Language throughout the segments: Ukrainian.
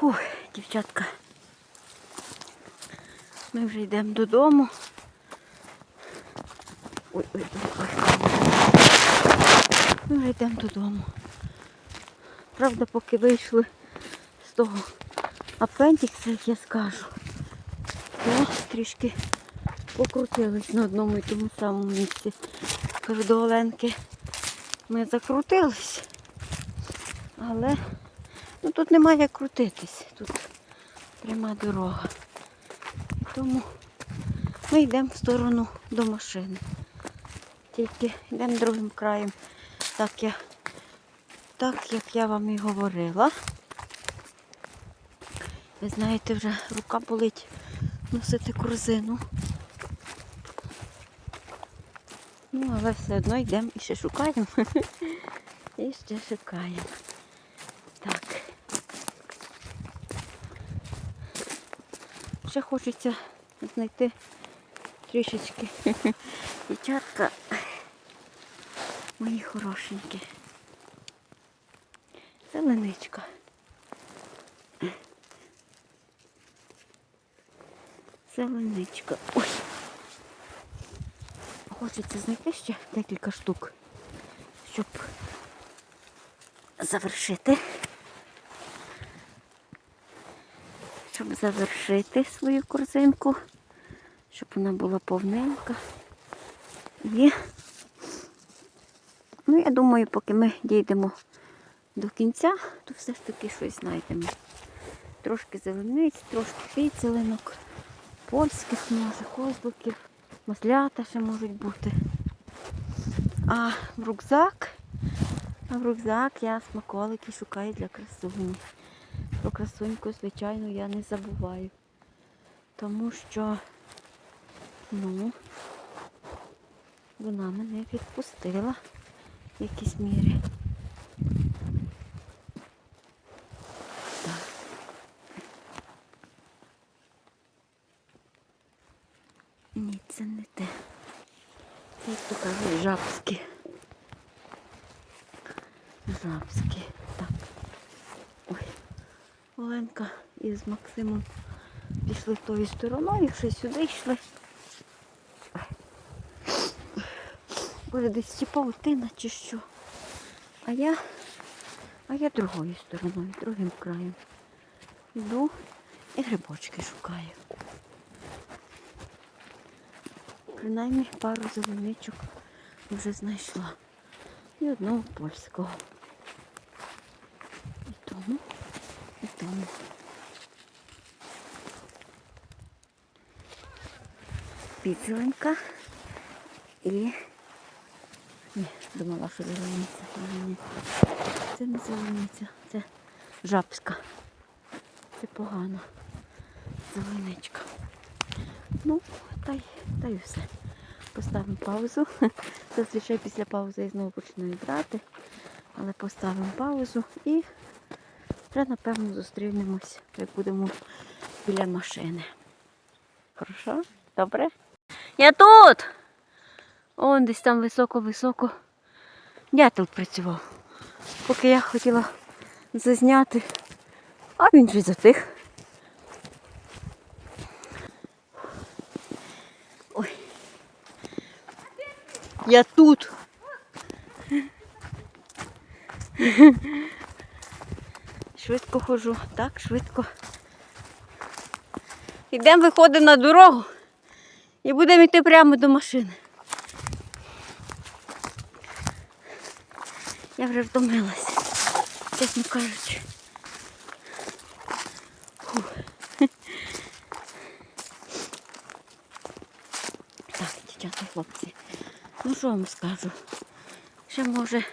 Фух, дівчатка. Ми вже йдемо додому. Ой, ой, ой, ой. Ми вже йдемо додому. Правда, поки вийшли з того апендікса, як я скажу, то трішки покрутились на одному і тому самому місці. Кажу до Оленки, ми закрутились, але ну, тут немає як крутитись, тут пряма дорога. Тому ми йдемо в сторону до машини. Тільки йдемо другим краєм, так, я, так як я вам і говорила. Ви знаєте, вже рука болить носити корзину. Ну, але все одно йдемо і ще шукаємо. І ще шукаємо. Так. Ще хочеться знайти трішечки дівчатка. Мої хорошенькі. Зеленичка. Зеленичка. Ой. Хочеться знайти ще декілька штук, щоб завершити. Щоб завершити свою корзинку, щоб вона була повненька. І, ну, я думаю, поки ми дійдемо до кінця, то все ж таки щось знайдемо. Трошки зелениць, трошки піцелинок, польських може, козликів, маслята ще можуть бути. А в рюкзак, а в рюкзак я смаколики шукаю для красуні. Про красуньку, звичайно, я не забуваю. Тому що, ну, вона мене відпустила в якійсь мірі. Так. Ні, це не те. Це як то кажуть, жабські. Жабські. Оленка із Максимом пішли тою стороною, ще сюди йшли. Буде десь чи паутина, чи що. А я, а я другою стороною, другим краєм. Йду і грибочки шукаю. Принаймні пару зеленичок вже знайшла. І одного польського. І тому, і тому. І... Ні, думала, що зелениця. Це не зелениця, це жабська. Це погано. Зеленичка. Ну, та й, та й все. Поставимо паузу. Зазвичай після паузи я знову починаю брати. Але поставимо паузу і вже напевно зустрінемось, як будемо біля машини. Хорошо? Добре? Я тут! Он десь там високо-високо. Дятел працював. Поки я хотіла зазняти, а він же затих. Ой. Я тут. Швидко ходжу, так, швидко. Йдемо, виходимо на дорогу і будемо йти прямо до машини. Я вже втомилась, чесно кажучи. Так, дівчата, хлопці. Ну що вам скажу? Ще може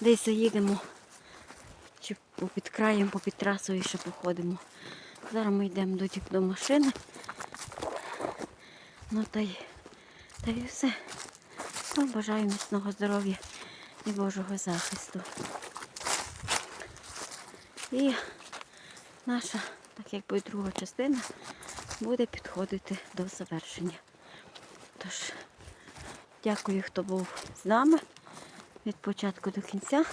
десь заїдемо, попід краєм, попід трасою ще походимо. Зараз ми йдемо до, до машини. Ну та й, та й все. Ну, бажаю міцного здоров'я і Божого захисту. І наша, так якби друга частина, буде підходити до завершення. Тож, дякую, хто був з нами від початку до кінця.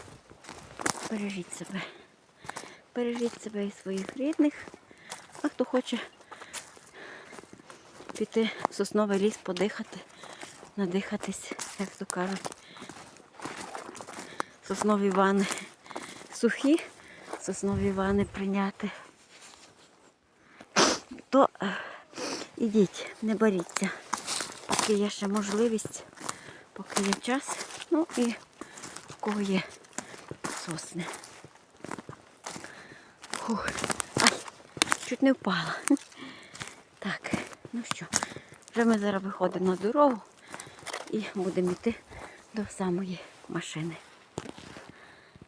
Бережіть себе. Бережіть себе і своїх рідних. А хто хоче піти в сосновий ліс, подихати, надихатись, як то кажуть. Соснові вани сухі, соснові вани прийняти. То е, ідіть, не боріться, поки є ще можливість, поки є час. Ну і в кого є сосни. Фух. Ай, чуть не впала. Так, ну що, вже ми зараз виходимо на дорогу і будемо йти до самої машини.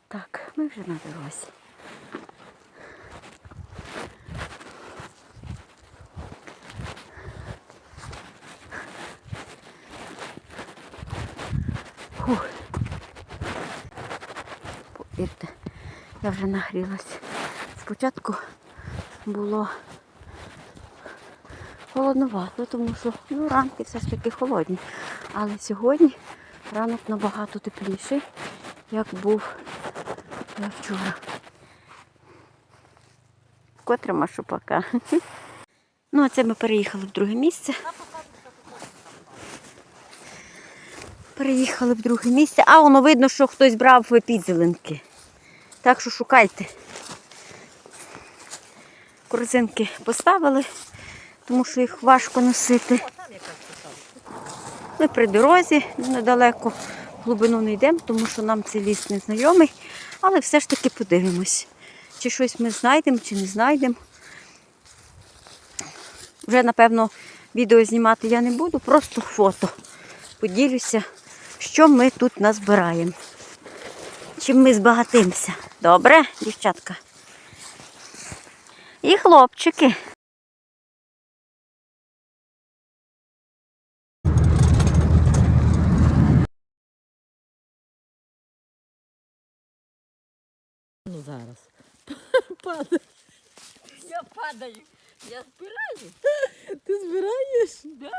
Так, ми вже на дорозі. Повірте, я вже нагрілася. Спочатку було холодновато, тому що ну, ранки все ж таки холодні. Але сьогодні ранок набагато тепліший, як був вчора. Котре машупака. Ну, а це ми переїхали в друге місце. Переїхали в друге місце. А воно видно, що хтось брав підзеленки. Так що шукайте. Корзинки поставили, тому що їх важко носити. Ми при дорозі недалеко, глибину не йдемо, тому що нам цей ліс не знайомий, але все ж таки подивимось, чи щось ми знайдемо, чи не знайдемо. Вже, напевно, відео знімати я не буду, просто фото. Поділюся, що ми тут назбираємо. Чим ми збагатимося. Добре, дівчатка? І хлопчики. Ну зараз. Падаю. Я падаю. Я збираю. Ти збираєш? Да.